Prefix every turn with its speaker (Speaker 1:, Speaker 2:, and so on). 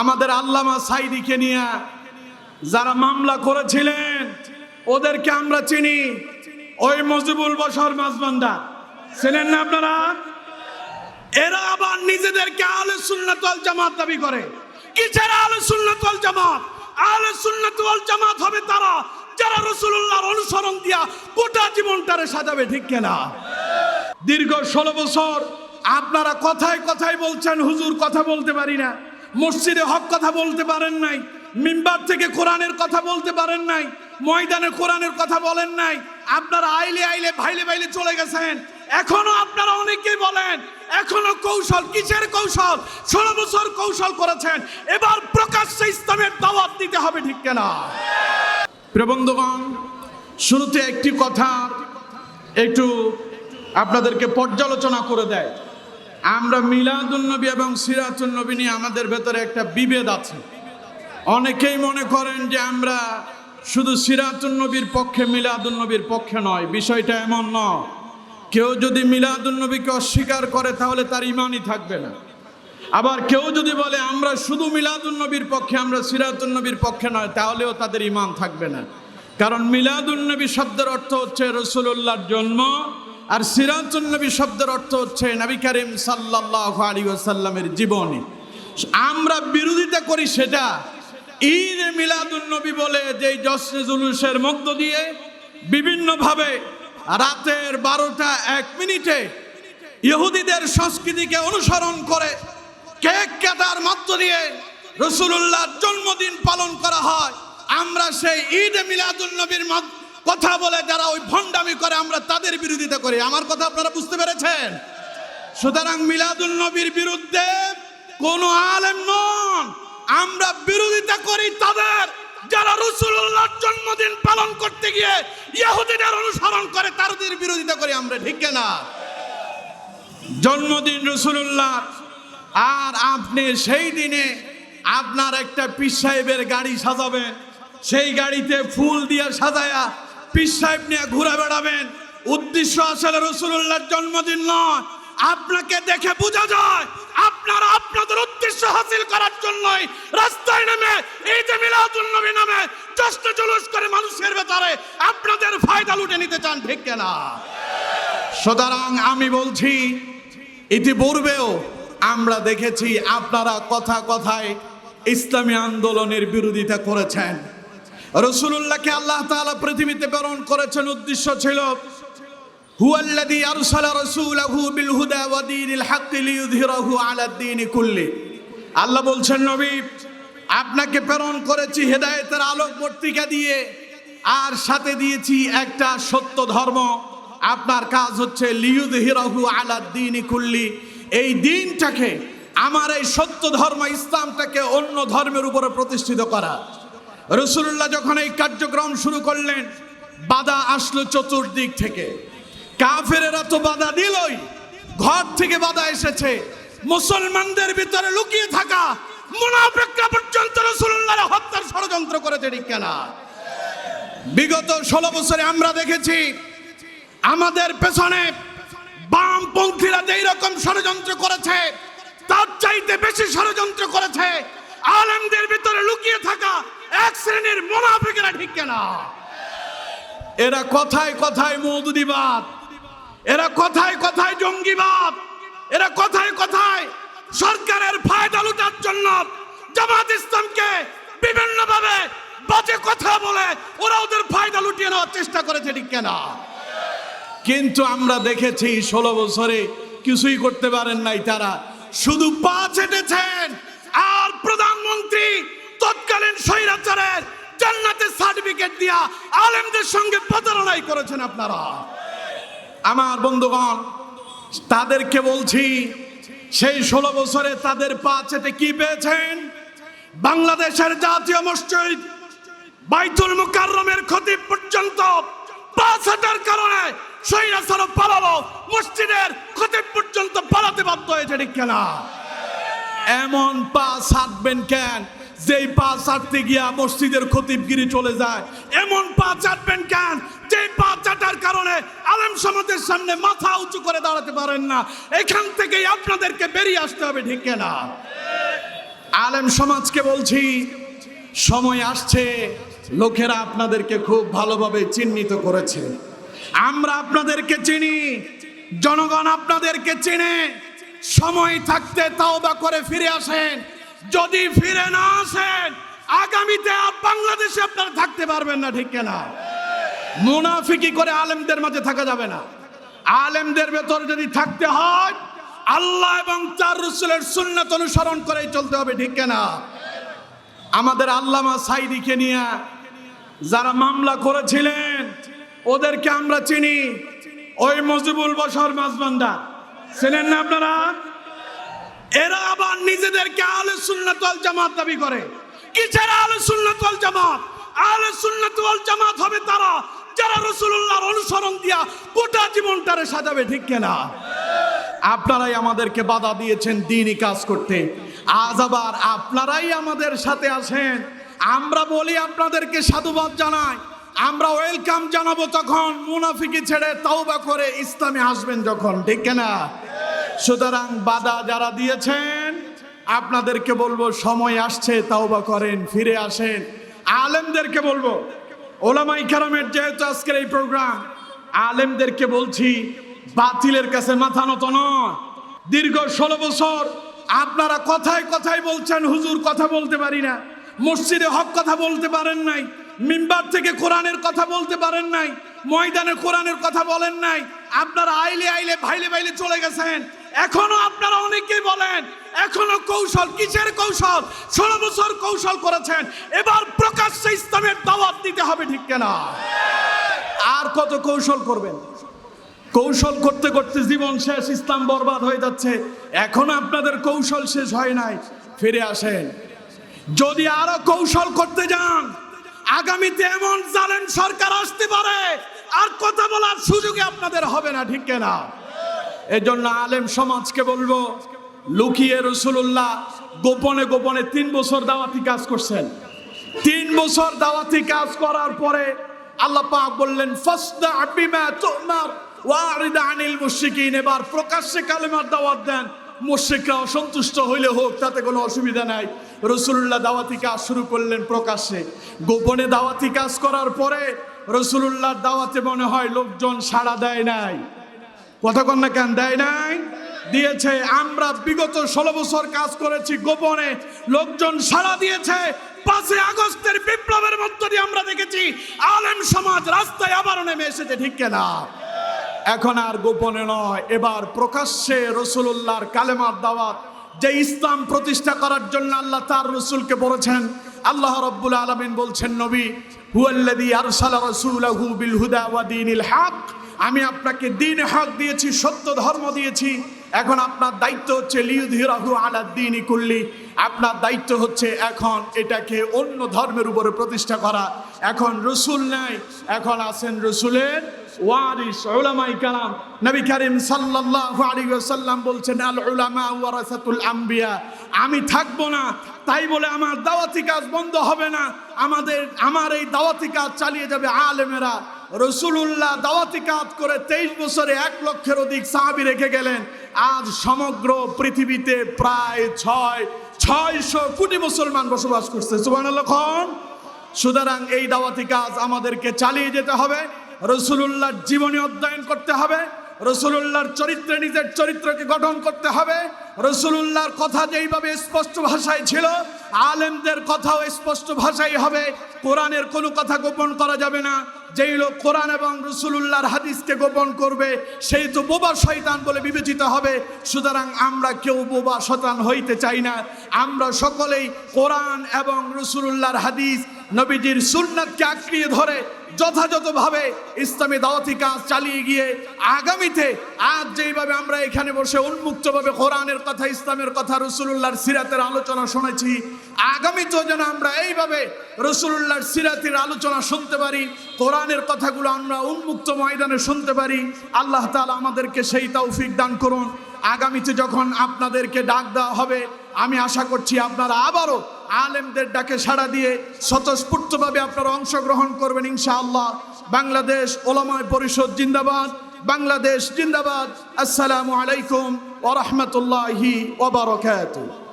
Speaker 1: আমাদের আল্লামা সাইদিকে নিয়ে যারা মামলা করেছিলেন, ওদেরকে আমরা চিনি। ওই মজিবুল বসর মাঝবান্দা ছিলেন না আপনারা? এরা আবার নিজেদেরকে আলে সুন্নাত ওয়াল জামাত দাবি করে। কিসের আলে সুন্নাত ওয়াল জামাত? আলে সুন্নাত ওয়াল জামাত হবে তারা যারা রাসূলুল্লাহর অনুসরণ দিয়া গোটা জীবনটারে সাজাবে, ঠিক কেনা? দীর্ঘ ষোলো বছর আপনারা কথায় কথায় বলছেন, হুজুর কথা বলতে পারি না। মসজিদে হক কথা বলতে পারেন নাই, মিম্বার থেকে কোরআনের কথা বলতে পারেন নাই, ময়দানে কোরআনের কথা বলেন নাই, আপনারা আইলে আইলে ভাইলে ভাইলে চলে গেছেন। এখনও আপনারা অনেকেই বলেন, এখনও কৌশল, কিসের কৌশল? ষোলো বছর কৌশল করেছেন, এবার প্রকাশ্যে ইসলামের দাওয়াত দিতে হবে, ঠিক কেনা? প্রবন্ধগণ শুরুতে একটি কথা, একটু আপনাদেরকে পর্যালোচনা করে দেয়। আমরা মিলাদুন্নবী এবং সিরাতুন্নবী নিয়ে আমাদের ভেতরে একটা বিভেদ আছে। অনেকেই মনে করেন যে আমরা শুধু সিরাতুন্নবীর পক্ষে, মিলাদুন্নবীর পক্ষে নয়, বিষয়টা এমন নয়। কেউ যদি মিলাদুন্নবীকে অস্বীকার করে, তাহলে তার ইমানই থাকবে না। আবার কেউ যদি বলে, আমরা শুধু মিলাদুন্নবীর পক্ষে, আমরা সিরাতুন্নবীর পক্ষে নয়, তাহলেও তাদের ইমান থাকবে না। কারণ মিলাদুন্নবী শব্দের অর্থ হচ্ছে রসুল্লাহর জন্ম আর সিরাতুন্নবী শব্দের অর্থ হচ্ছে নবী করিম সাল্লাহ আলী ওসাল্লামের জীবনী। আমরা বিরোধিতা করি সেটা। ঈদ মিলাদুন্নবী বলে যে জশ্নে জুলুসের মধ্য দিয়ে বিভিন্নভাবে রাতের বারোটা এক মিনিটে ইহুদিদের সংস্কৃতিকে অনুসরণ করে কেক কাটার মধ্য দিয়ে রসুল্লাহর জন্মদিন পালন করা হয়। আমরা সেই ঈদ মিলাদুল নবীর কথা বলে যারা ওই ভণ্ডামি করে আমরা তাদের বিরোধিতা করি। আমার কথা আপনারা বুঝতে পেরেছেন? সুতরাং মিলাদুল নবীর বিরুদ্ধে কোন আলেম নন। আমরা বিরোধিতা করি তাদের। যারা রসুল্লাহর জন্মদিন পালন করতে গিয়ে ইহুদিদের অনুসরণ করে, তাদের বিরোধিতা করি আমরা, ঠিক না জন্মদিন রসুল্লাহ আর আপনি সেই দিনে আপনার একটা পীর সাহেবের গাড়ি সাজাবেন। সেই গাড়িতে ফুল দিয়ে সাজায়া পীর সাহেব নিয়ে ঘুরে বেড়াবেন। উদ্দেশ্য আসলে রসুল্লাহর জন্মদিন নয়। আপনাকে দেখে বোঝা যায়, আপনারা আপনাদের উদ্দেশ্য হাসিল করার জন্যই রাস্তায় নেমে এই যে মিলাদুল নবী নামে জশ্ন জুলুস করে মানুষের ভেতরে আপনাদের ফায়দা লুটে নিতে চান, ঠিক কেনা? সুতরাং আমি বলছি, ইতিপূর্বেও আমরা দেখেছি আপনারা কথা কথায় ইসলামী আন্দোলনের বিরোধিতা করেছেন। রসুল্লাহকে আল্লাহ তাআলা পৃথিবীতে প্রেরণ করেছেন, উদ্দেশ্য ছিল আরসালা রাসূলাহু বিল হুদা ওয়া দীনিল হক লিইয়ুযহিরাহু আলা দ্বীনি কুল্লি। আল্লাহ বলছেন, নবী, আপনাকে প্রেরণ করেছি হেদায়েতের আলোক পত্রিকা দিয়ে, আর সাথে দিয়েছি একটা সত্য ধর্ম। আপনার কাজ হচ্ছে লিইয়ুযহিরাহু আলা দ্বীনি কুল্লি। এই দিনটাকে, আমার এই সত্য ধর্ম ইসলামটাকে অন্য ধর্মের উপরে প্রতিষ্ঠিত করা। রসুল্লাহ যখন এই কার্যক্রম শুরু করলেন, বাধা আসলো চতুর্দিক থেকে। কাফেরেরা তো বাধা দিলই। ঘর থেকে বাধা এসেছে। মুসলমানদের ভিতরে লুকিয়ে থাকা মুনাফিকরা পর্যন্ত রসুল্লাহ হত্যার ষড়যন্ত্র করেছে, ঠিক কেনা? বিগত ষোলো বছরে আমরা দেখেছি, আমাদের পেছনে বামপন্থীরা যেই রকম ষড়যন্ত্র করেছে, তার চাইতে বেশি ষড়যন্ত্র করেছে, আলেমদের ভিতরে লুকিয়ে থাকা এক শ্রেণির মোনাফিকেরা, ঠিক কেনা? এরা কথায় কথায় মৌদুদিবাদ। এরা কথায় কথায় জঙ্গিবাদ। এরা কথায় কথায় সরকারের ফায়দা লুটার জন্য জামাত ইসলামকে বিভিন্ন ভাবে বাজে কথা বলে ওরা ওদের ফায়দা লুটিয়ে নেওয়ার চেষ্টা করেছে, ঠিক কেনা? কিন্তু আমরা দেখেছি ষোলো বছরে কিছুই করতে পারেন নাই তারা। শুধু পা ছেটেছেন আর প্রধানমন্ত্রী তৎকালীন স্বৈরাচারের জান্নাতের সার্টিফিকেট দিয়া আলেমদের সঙ্গে প্রতারণাই করেছেন আপনারা। আমার বন্ধুগণ, তাদেরকে বলছি, সেই ষোলো বছরে তাদের পা চেটে কি পেয়েছেন? বাংলাদেশের জাতীয় মসজিদ বাইতুল মুকাররমের ক্ষতি পর্যন্ত পাঁচ হাজার কারণে সৈরাচার পালালো। মসজিদের ক্ষতি পর্যন্ত পালাতে বাধ্য হয়েছে, ঠিক কেনা এমন পা ছাড়বেন কেন? যেই পা ছাড়তে গিয়া মসজিদের খতিবগিরি চলে যায়, এমন পা চাটবেন কেন? যেই পা চাটার কারণে আলেম সমাজের সামনে মাথা উঁচু করে দাঁড়াতে পারেন না, এখান থেকেই আপনাদেরকে বেরিয়ে আসতে হবে, ঠিক না? আলেম সমাজকে বলছি, সময় আসছে, লোকেরা আপনাদেরকে খুব ভালোভাবে চিহ্নিত করেছে। আমরা আপনাদেরকে চিনি, জনগণ আপনাদেরকে চিনে, সময় থাকতে তাওবা করে ফিরে আসেন। যদি ফিরে না আসেন, আগামীতে বাংলাদেশে আপনারা থাকতে পারবেন না, ঠিক কেনা মুনাফিকি করে আলেমদের মাঝে থাকা যাবে না। আলেমদের ভেতর যদি থাকতে হয়, আল্লাহ এবং তার রসুলের সুন্নাত অনুসরণ করেই চলতে হবে, ঠিক কেনা আমাদের আল্লামা সাইদিকে নিয়ে যারা মামলা করেছিলেন, ওদেরকে আমরা চিনি। ওই মজিবুল বসর মাঝবান্ডা চেনেন না আপনারা? এরা আবার নিজেদেরকে আলে সুন্নাত ওয়াল জামাত দাবি করে। কিসের আলে সুন্নাত ওয়াল জামাত? আলে সুন্নাত ওয়াল জামাত হবে তারা। যারা রাসূলুল্লাহর অনুসরণ দিয়া গোটা জীবনটারে সাজাবে, ঠিক কিনা? আপনারাই আমাদেরকে বাধা দিয়েছেন দিনই কাজ করতে। আজ আবার আপনারাই আমাদের সাথে আছেন। আমরা বলি আপনাদেরকে সাধুবাদ জানাই। আমরা ওয়েলকাম জানাব তখন মুনাফিকি ছেড়ে তাওবা করে ইসলামে আসবেন যখন, ঠিক না সুতরাং বাধা যারা দিয়েছেন, আপনাদেরকে বলব, সময় আসছে, তাওবা করেন, ফিরে আসেন। আলেমদেরকে বলব ওলামাই কারামের যেহেতু আজকের এই প্রোগ্রাম, আলেমদেরকে বলছি, বাতিলের কাছে মাথা নত নয়। দীর্ঘ ষোলো বছর আপনারা কথায় কথায় বলছেন, হুজুর কথা বলতে পারি না। মসজিদে হক কথা বলতে পারেন নাই, মিম্বার থেকে কোরআনের কথা বলতে পারেন নাই, ময়দানে কোরআনের কথা বলেন নাই। আপনারা আইলে আইলে ভাইলে ভাইলে চলে গেছেন। এখনও আপনারা অনেকেই বলেন, এখনও কৌশল, কিসের কৌশল? ষোলো বছর কৌশল করেছেন, এবার প্রকাশ্যে ইসলামের দাওয়াত দিতে হবে, ঠিক কেনা? আর কত কৌশল করবেন? কৌশল করতে করতে জীবন শেষ, ইসলাম বরবাদ হয়ে যাচ্ছে। এখন আপনাদের কৌশল শেষ হয় নাই, ফিরে আসেন। যদি আরও কৌশল করতে যান, আগামীতে এমন জালেন সরকার আসতে পারে, আর কথা বলার সুযোগে আপনাদের হবে না, ঠিক না এজন্য আলেম সমাজকে বলব, লুকিয়ে রসুল্লাহ গোপনে গোপনে তিন বছর দাওয়াতি কাজ করছেন। তিন বছর দাওয়াতি কাজ করার পরে আল্লাহ পাক বললেন ফাসদা বিমা তুমার ওয়ারিদ আনিল মুশরিকিন। এবার প্রকাশ্যে কালেমার দাওয়াত দেন। মুশরিকরা অসন্তুষ্ট হইলে হোক, তাতে কোনো অসুবিধা নাই। রসুল্লাহ দাওয়াতি কাজ শুরু করলেন প্রকাশ্যে। গোপনে দাওয়াতি কাজ করার পরে রসুল্লাহর দাওয়াতে মনে হয় লোকজন সাড়া দেয় নাই। কথা কন্যা কেন? দেয় নাই? দিয়েছে, আমরা বিগত ষোলো বছর কাজ করেছি গোপনে। লোকজন সাড়া দিয়েছে, পাঁচই আগস্টের বিপ্লবের মধ্য দিয়ে আমরা দেখেছি, আলেম সমাজ রাস্তায় আবারও নেমে এসেছে, ঠিক কেনা? এখন আর গোপনে নয়, এবার প্রকাশ্যে রসুল্লাহর কালেমার দাওয়াত। যে ইসলাম প্রতিষ্ঠা করার জন্য আল্লাহ তার রসুলকে বলেছেন, আল্লাহ রব্বুল আলমিন বলছেন, নবী, হুয়াল্লাযী আরসালা রাসূলাহু বিল হুদা ওয়া দীনিল হক। আমি আপনাকে দিন হক দিয়েছি, সত্য ধর্ম দিয়েছি। এখন আপনার দায়িত্ব হচ্ছে লিউধিরাহু আলা দীনি কুল্লি। আপনার দায়িত্ব হচ্ছে এখন এটাকে অন্য ধর্মের উপরে প্রতিষ্ঠা করা। এখন রসুল নাই, এখন আছেন রসুলের ওয়ারিস, উলামাই কালাম। নবী করিম সাল্লাল্লাহু আলাইহি ওয়াসাল্লাম বলছেন, আল উলামা ওয়ারাসাতুল আম্বিয়া। আমি থাকব না, তাই বলে আমার দাওয়াতি কাজ বন্ধ হবে না। আমাদের, আমার এই দাওয়াতি কাজ চালিয়ে যাবে আলেমেরা। রসুলুল্লাহ দাওয়াতি কাজ করে তেইশ বছরে এক লক্ষের অধিক সাহাবি রেখে গেলেন। আজ সমগ্র পৃথিবীতে প্রায় ছয়, ছয়শো কোটি মুসলমান বসবাস করছে। সুবহানাল্লাহ, খান? সুতরাং এই দাওয়াতি কাজ আমাদেরকে চালিয়ে যেতে হবে। রসুলুল্লাহর জীবনী অধ্যয়ন করতে হবে। রসুলুল্লাহর চরিত্রে, নিজের চরিত্রকে গঠন করতে হবে। রসুলুল্লাহর কথা যেইভাবে স্পষ্ট ভাষায় ছিল, আলেমদের কথাও স্পষ্ট ভাষাই হবে। কোরআনের কোনো কথা গোপন করা যাবে না। যেই লোক কোরআন এবং রসুলুল্লাহর হাদিসকে গোপন করবে, সেই তো বোবা শৈতান বলে বিবেচিত হবে। সুতরাং আমরা কেউ বোবা শতান হইতে চাই না। আমরা সকলেই কোরআন এবং রসুলুল্লাহর হাদিস নবীজির সুন্নাতকে আঁকড়িয়ে ধরে যথাযথভাবে ইসলামী দাওয়াতি কাজ চালিয়ে গিয়ে আগামীতে আজ যেইভাবে আমরা এখানে বসে উন্মুক্তভাবে কোরআনের কথা, ইসলামের কথা, রসুলুল্লাহর সিরাতের আলোচনা শুনেছি আগামীতেও যেন আমরা এইভাবে রসুলুল্লাহর সিরাতের আলোচনা শুনতে পারি, কোরআনের কথাগুলো আমরা উন্মুক্ত ময়দানে শুনতে পারি, আল্লাহ তাআলা আমাদেরকে সেই তৌফিক দান করুন। আগামীতে যখন আপনাদেরকে ডাক দেওয়া হবে, আমি আশা করছি আপনারা আবারও আলেমদের ডাকে সাড়া দিয়ে স্বতঃস্ফূর্তভাবে আপনারা অংশগ্রহণ করবেন ইনশাআল্লাহ। বাংলাদেশ ওলামায় পরিষদ জিন্দাবাদ। বাংলাদেশ জিন্দাবাদ। আসসালামু আলাইকুম ওরহমতুল্লাহি ওবরকাত